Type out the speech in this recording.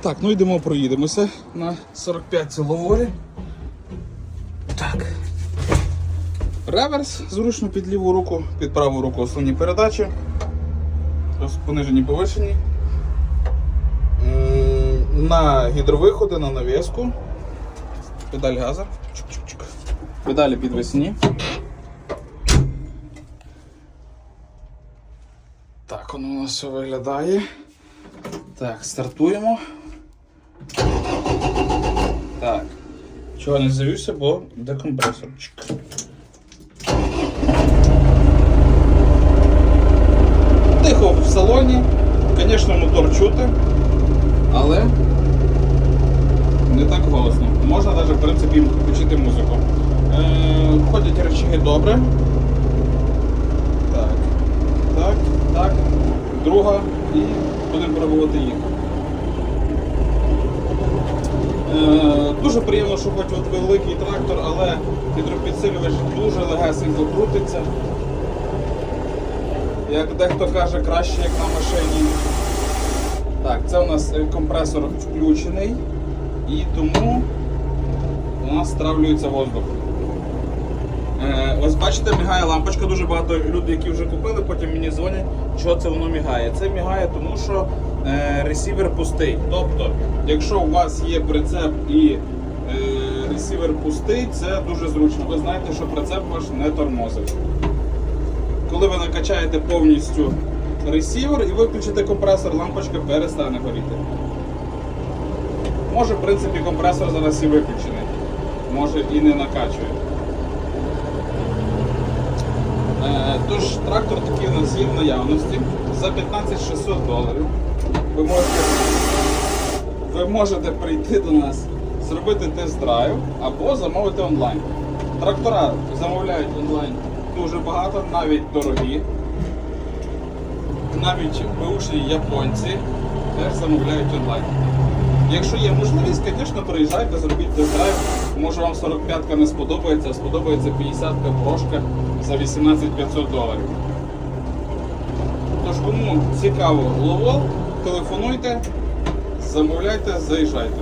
Так, ну йдемо проїдемося на 45 ловорі. Так. Реверс зручно під ліву руку, під праву руку основні передачі. Понижені повишені. На гідровиходи, на навіску. Педаль газа. Педалі підвесні. Так, воно у нас все виглядає. Так, стартуємо. Так. Чого не завівся, бо декомпресорчик. Тихо в салоні. Звісно, мотор чути, але не так голосно. Можна навіть в принципі включити музику. Е, ходять речаги добре. Так. Так, так. Друга і будемо пробувати їх. Е, дуже приємно, що хоч от великий трактор, але гідропідсилювач дуже легесенько крутиться. Як дехто каже, краще як на машині. Так, це у нас е, компресор включений і тому у нас стравлюється воздух. Е, ось бачите, мігає лампочка. Дуже багато людей, які вже купили, потім мені дзвонять, що це воно мігає. Це мігає, тому що е, ресівер пустий. Тобто, якщо у вас є прицеп і е, ресівер пустий, це дуже зручно. Ви знаєте, що прицеп ваш не тормозить. Коли ви накачаєте повністю ресівер і виключите компресор, лампочка перестане горіти. Може, в принципі, компресор зараз і виключений. Може і не накачує. Е, Тож трактор такий у нас є в наявності за 15 600 доларів. Ви можете, ви можете прийти до нас, зробити тест-драйв або замовити онлайн. Трактора замовляють онлайн дуже багато, навіть дорогі. Навіть беушні японці теж замовляють онлайн. Якщо є можливість, звісно, приїжджайте, зробіть тест-драйв. Може вам 45-ка не сподобається, а сподобається 50-ка прошка за 18 500 доларів. Тож, кому цікаво ловол, телефонуйте, замовляйте, заїжджайте.